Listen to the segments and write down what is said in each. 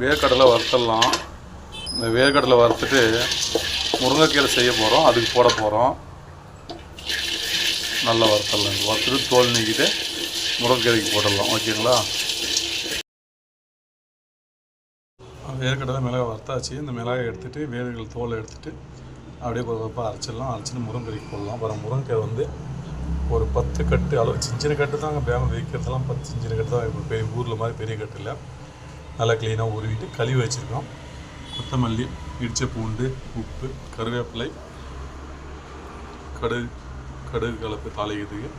வேர்க்கடலை வறுத்துடலாம். இந்த வேர்க்கடலை வறுத்துட்டு முருங்கைக்கீரை செய்ய போகிறோம் அதுக்கு போட போகிறோம் நல்லா வறுத்துடலாம். வறுத்துட்டு தோல் நீக்கிட்டு முருங்கைக்கீரைக்கு போட்டுடலாம். ஓகேங்களா? வேர்க்கடலை மிளகாய் வறுத்தாச்சு. இந்த மிளகாய் எடுத்துகிட்டு வேர்கள் தோலை எடுத்துகிட்டு அப்படியே கொஞ்சம் அரைச்சிடலாம். அரைச்சிட்டு முருங்கைக்கு போடலாம். அப்புறம் முருங்கை வந்து ஒரு பத்து கட்டு அளவு. சின்ன சின்ன கட்டு தான் அங்கே பேகம் வைக்கிறதெல்லாம் பத்து சின்ன சின்ன கட்டு தான் இப்போ பெரிய ஊரில் மாதிரி பெரிய கட்டு இல்லை. நல்லா க்ளீனாக உருவிட்டு கழுவி வச்சுருக்கோம் கொத்தமல்லி இடிச்ச பூண்டு உப்பு கருவேப்பிலை கடுகு கடுகு கலப்பு தாளிக்கிறதுக்கு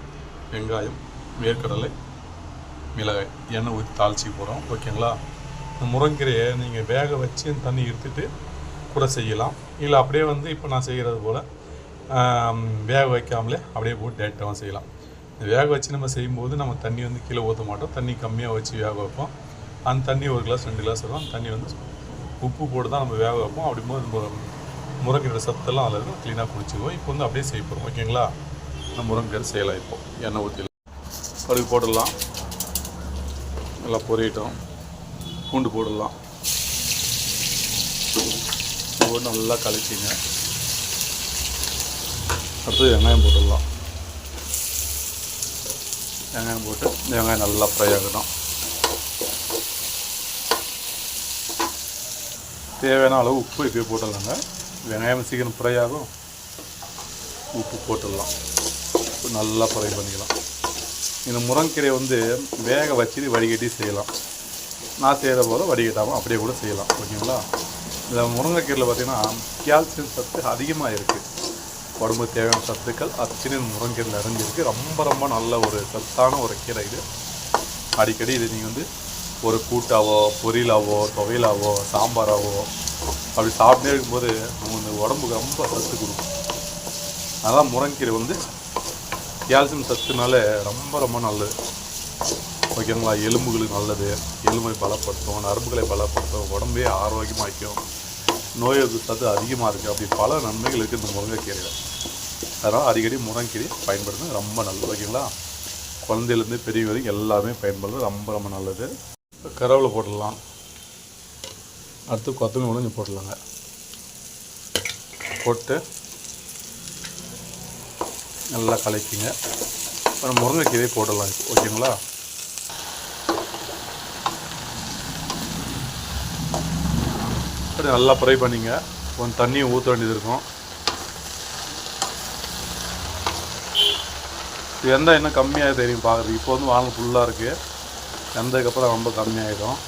வெங்காயம் வேர்க்கடலை மிளகாய் எண்ணெய் ஊற்றி தாளிச்சு போகிறோம் ஓகேங்களா இந்த முருங்கீரையை நீங்கள் வேக வச்சு தண்ணி எடுத்துட்டு கூட செய்யலாம். இல்லை அப்படியே வந்து இப்போ நான் செய்கிறது போல் வேக வைக்காமலே அப்படியே போட்டு டேரெக்டாகவும் செய்யலாம். வேக வச்சு நம்ம செய்யும்போது நம்ம தண்ணி வந்து கீழே ஊற்ற மாட்டோம். தண்ணி கம்மியாக வச்சு வேக வைப்போம். அந்த தண்ணி ஒரு கிளாஸ் ரெண்டு கிளாஸ் வரும் அந்த தண்ணி வந்து உப்பு போட்டு தான் நம்ம வேக வைப்போம். அப்படிங்கும்போது நம்ம முருங்கீரை சத்தெல்லாம் அதில் இருக்கும் க்ளீனாக குடிச்சிக்குவோம். இப்போ வந்து அப்படியே செய்ய போகிறோம் ஓகேங்களா நம்ம முருங்கீரை செய்யலாம் இப்போ. எண்ணெய் ஊற்றி கடுகு போடலாம் நல்லா பொரியட்டும். பூண்டு போடலாம் போட்டு நல்லா கலக்கிங்க. அடுத்து வெங்காயம் போட்டுடலாம். வெங்காயம் போட்டு வெங்காயம் நல்லா ஃப்ரை ஆகணும் தேவையான அளவு உப்பு இப்போயே போட்டுடலாங்க. வெங்காயம் சீக்கிரம் ஃப்ரை ஆகும். உப்பு போட்டுடலாம். உப்பு நல்லா ஃப்ரை பண்ணிக்கலாம் இந்த முருங்கீரை வந்து வேக வச்சு வடிகட்டி செய்யலாம். நான் செய்கிற போது வடிகட்டாமல் அப்படியே கூட செய்யலாம். ஓகேங்களா? இந்த முருங்கைக்கீரையில் பார்த்தீங்கன்னா கால்சியம் சத்து அதிகமாக இருக்குது உடம்பு தேவையான சத்துக்கள் அத்தனை முருங்கீரையில் நிறைஞ்சிருக்கு. ரொம்ப ரொம்ப நல்ல ஒரு சத்தான ஒரு கீரை இது. அடிக்கடி இது நீங்கள் வந்து ஒரு கூட்டாவோ பொரியலாவோ துவையலாவோ சாம்பாராவோ அப்படி சாப்பிட்டே இருக்கும்போது நம்ம உடம்புக்கு ரொம்ப சத்து கொடுக்கும். அதனால் முருங்கீரை வந்து கேல்சியம் சத்துனால ரொம்ப ரொம்ப நல்லது. ஓகேங்களா? எலும்புகளுக்கு நல்லது. எலும்பை பலப்படுத்தும் நரம்புகளை பலப்படுத்தும் உடம்பே ஆரோக்கியமாக வைக்கும். நோய் எதிர்ப்பு சத்து அதிகமாக இருக்குது அப்படி பல நன்மைகள் இருக்குது இந்த முருங்கைக்கீரையில். அதனால் அடிக்கடி முருங்கைக்கீரை பயன்படுத்துறது ரொம்ப நல்லது. ஓகேங்களா? குழந்தையிலேருந்து பெரிய வரைக்கும் எல்லாமே பயன்படுறது ரொம்ப ரொம்ப நல்லது. கருவேப்பிலை போட்டுடலாம். அடுத்து கொத்தமல்லி உடஞ்சி போட்டுடலாங்க. போட்டு நல்லா கலக்கிங்க. அப்புறம் முருங்கைக்கீரை போடலாம் இப்போ ஓகேங்களா? அப்படி நல்லா ஃப்ரை பண்ணிங்க. கொஞ்சம் தண்ணியும் ஊற்ற வேண்டியது இருக்கும். வெந்தயம் இன்னும் கம்மியாக தெரியும் பார்க்குறது இப்போ வந்து வானல் ஃபுல்லாக இருக்குது வெந்ததுக்கப்புறம் ரொம்ப கம்மியாயிடும்.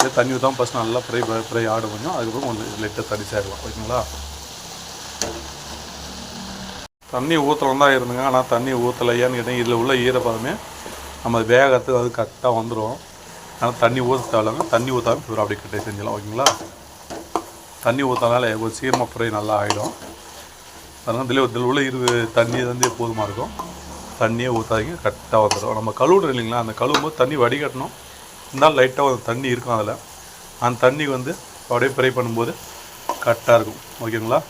இதே தண்ணி ஊற்றாம ஃபஸ்ட் நல்லா ஃப்ரை ஃப்ரை ஆடு கொஞ்சம் அதுக்கப்புறம் கொஞ்சம் லைட்டாக தண்ணி சேரலாம். ஓகேங்களா? தண்ணி ஊற்றலாம் தான் இருந்துங்க. ஆனால் தண்ணி ஊற்றலையான்னு கேட்டேன் இதில் உள்ள ஈரப்பதமே நம்ம வேகத்துக்கு அது கரெக்டாக வந்துடும் ஆனால் தண்ணி ஊற்ற தேவையில்லைங்க தண்ணி ஊற்றாம இவர் அப்படி கிட்டே செஞ்சிடலாம். ஓகேங்களா? தண்ணி ஊற்றினால ஒரு சீரமாக ஃப்ரை நல்லா ஆகிடும் அதனால் இதில் இதில் உள்ள இரு தண்ணி வந்து போதுமாக இருக்கும்? தண்ணியை ஊற்றாதீங்க கரெக்டாக வந்துடும் நம்ம கழுவுறோம் இல்லைங்களா? அந்த கழுவும் போது தண்ணி வடிகட்டணும். இருந்தாலும் லைட்டாக அந்த தண்ணி இருக்கும் அதில். அந்த தண்ணி வந்து அப்படியே ஃப்ரை பண்ணும்போது கரெக்டாக இருக்கும். ஓகேங்களா?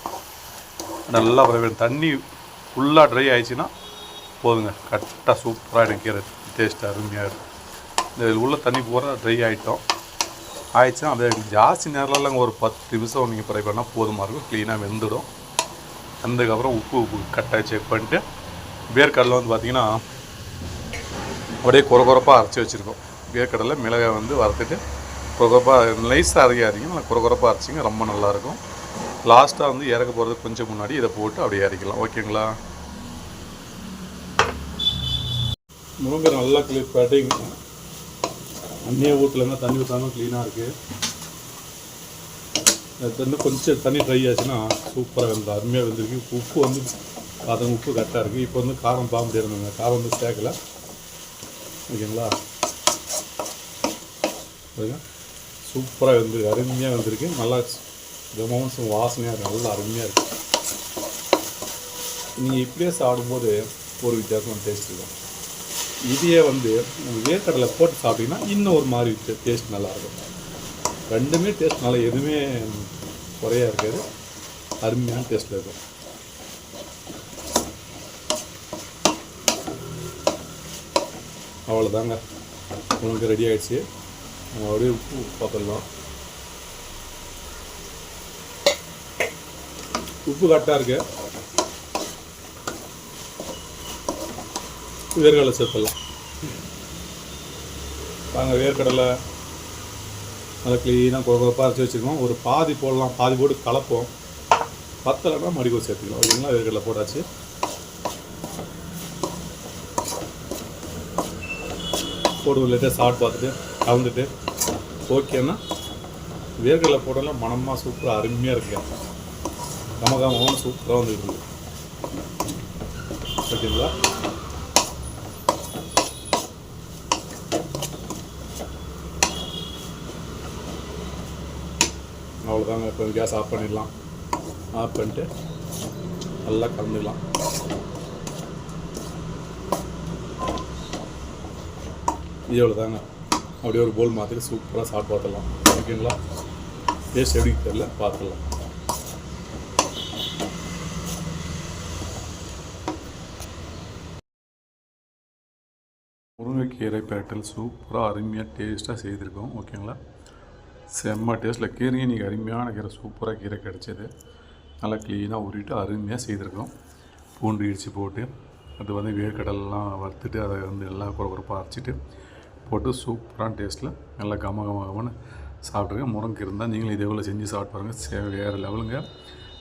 நல்லா ஃப்ரை பண்ணும் தண்ணி ஃபுல்லாக ட்ரை ஆயிடுச்சுன்னா போதுங்க. கரெக்டாக சூப்பராக எனக்கு கீரை டேஸ்ட்டாக அருமையாக இருக்கும் இதில் உள்ள தண்ணி பூரா ட்ரை ஆகிட்டோம் ஆயிடுச்சுன்னா அப்படியே ஜாஸ்தி நேரம்லாம் ஒரு பத்து நிமிஷம் நீங்கள் ஃப்ரை பண்ணால் போதுமாக இருக்கும். க்ளீனாக வெந்துடும் வந்ததுக்கப்புறம் உப்பு உப்பு கட்டாக செக் பண்ணிட்டு வேர்க்கடலை வந்து பார்த்திங்கன்னா அப்படியே குறகுறப்பாக அரைச்சி வச்சுருக்கோம். வேர்க்கடலை மிளகாய் வந்து வறுத்துட்டு குறகுறப்பாக நைஸாக அரைக்காதீங்க நல்லா குறகுறப்பாக அரைச்சிங்க ரொம்ப நல்லாயிருக்கும். லாஸ்ட்டாக வந்து இறக்க போகிறதுக்கு கொஞ்சம் முன்னாடி இதை போட்டு அப்படியே இறக்கலாம் ஓகேங்களா? முருங்கை நல்லா கிளீன் பேட்டிங் அந்நிய ஊற்றுலன்னா தண்ணி ஊற்றாமல் க்ளீனாக இருக்குது அது வந்து கொஞ்சம் தண்ணி ட்ரை ஆச்சுன்னா சூப்பராக வந்து அருமையாக வெந்திருக்கு. உப்பு வந்து பார்த்தா உப்பு கரெக்டாக இருக்குது இப்போ வந்து காரம் பார்க்க முடியாதுங்க காரம் வந்து சேர்க்கல. ஓகேங்களா? பாருங்க. சூப்பராக வெந்திருக்கு அருமையாக வெந்திருக்கு. நல்லா கமௌன்ஸ் வாசனையாக இருக்குது நல்லா அருமையாக இருக்குது நீங்கள் இப்படியே சாப்பிடும்போது ஒரு வித்தியாசமான டேஸ்ட் இருக்கும் இதையே வந்து நம்ம வேர்க்கடலை போட்டு சாப்பிட்டீங்கன்னா இன்னும் ஒரு மாதிரி டேஸ்ட் நல்லாயிருக்கும் ரெண்டுமே டேஸ்ட் நல்லா எதுவுமே குறையாக இருக்காது. அருமையான டேஸ்ட்டில் இருக்கும் அவ்வளோதாங்க உனக்கு ரெடி ஆகிடுச்சு நம்ம அப்படியே உப்பு பார்த்துடலாம். உப்பு கரெக்டாக இருக்கு. வேர்க்கடலை சேர்த்துடலாம். நாங்கள் வேர்க்கடலை. நல்லா க்ளீனாக குழப்பா அரைச்சி வச்சுருக்கோம். ஒரு பாதி போடலாம் பாதி போட்டு கலப்போம். பத்தலைன்னா மடிக்கூர் சேர்த்துக்கலாம். ஓகேங்களா வேர்க்கடலை போட்டாச்சு. போட்டு ஒரு லிட்டர் சாப்பிட்டு பார்த்துட்டு கலந்துட்டு ஓகேன்னா வேர்க்கடலை போட்டாலும் மனமாக சூப்பராக அருமையாக இருக்குங்க கமகமான சூப்பராக வந்துருக்கு ஓகேங்களா அவ்வளோதாங்க இப்போ கேஸ் ஆஃப் பண்ணிடலாம். ஆஃப் பண்ணிட்டு நல்லா கலந்துக்கலாம். இவ்வளோ தாங்க அப்படியே ஒரு போல் மாற்றிட்டு சூப்பராக சாப்பிட்டு பார்த்துடலாம். ஓகேங்களா டேஸ்ட் எப்படி தெரியல. பார்த்துடலாம். முருங்கைக்கீரை பேட்டல் சூப்பராக அருமையாக டேஸ்ட்டாக செய்திருக்கோம். ஓகேங்களா செம்ம டேஸ்ட்டில் கீரையும் இன்றைக்கி அருமையான கீரை சூப்பராக கீரை கிடச்சிது. நல்லா க்ளீனாக உருவிட்டு அருமையாக செய்திருக்கோம். பூண்டு இடித்து போட்டு அது வந்து வேர்க்கடலாம் வறுத்துட்டு அதை வந்து எல்லாம் குறைப்பாக அரைச்சிட்டு போட்டு சூப்பரான டேஸ்ட்டில் நல்லா கம கம கமன்னு சாப்பிட்ருக்கேன் முருங்கை இருந்தால் நீங்களும் இதே போல் செஞ்சு சாப்பிட்டு பாருங்கள் வேறு லெவலுங்க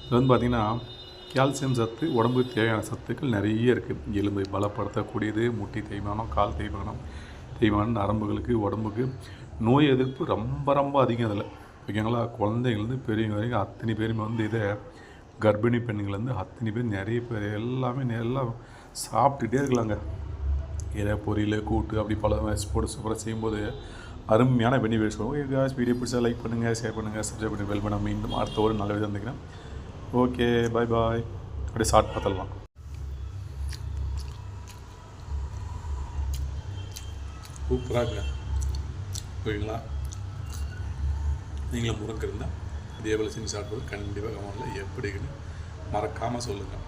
இது வந்து பார்த்திங்கன்னா கால்சியம் சத்து உடம்புக்கு தேவையான சத்துக்கள் நிறைய இருக்குது எலும்பை பலப்படுத்தக்கூடியது முட்டி தேய்மானம் கால் தேய்மானம் தேய்மானம் நரம்புகளுக்கு உடம்புக்கு நோய் எதிர்ப்பு ரொம்ப ரொம்ப அதிகம் அதில். ஓகேங்களா? குழந்தைங்கள்லேருந்து பெரியவங்க வரைக்கும் அத்தனை பேருமே வந்து இதை கர்ப்பிணி பெண்கள்லேருந்து அத்தனை பேர் நிறைய பேர் எல்லாமே எல்லாம் சாப்பிட்டுட்டே இருக்கலாங்க. இதை பொரியல் கூட்டு அப்படி பல வச்சு போட்டு சூப்பராக செய்யும்போது அருமையான பெனிஃபிட்ஸ் ஓகே காஸ் வீடியோ பிடிச்சா லைக் பண்ணுங்கள் ஷேர் பண்ணுங்கள் சப்ஸ்கிரைப் பண்ணி பெல் பண்ண மீண்டும் அடுத்த ஒரு நல்ல விதம் வந்துக்கிறேன் ஓகே பாய் பாய் அப்படியே ஷார்ட் பார்த்துடலாம். சூப்பராக ஓகேங்களா நீங்களும் முருங்கை இருந்தால் இதே போல் செஞ்சு சாப்பிடுவது கண்டிப்பாக கமெண்டில் எப்படின்னு மறக்காமல் சொல்லுங்கள்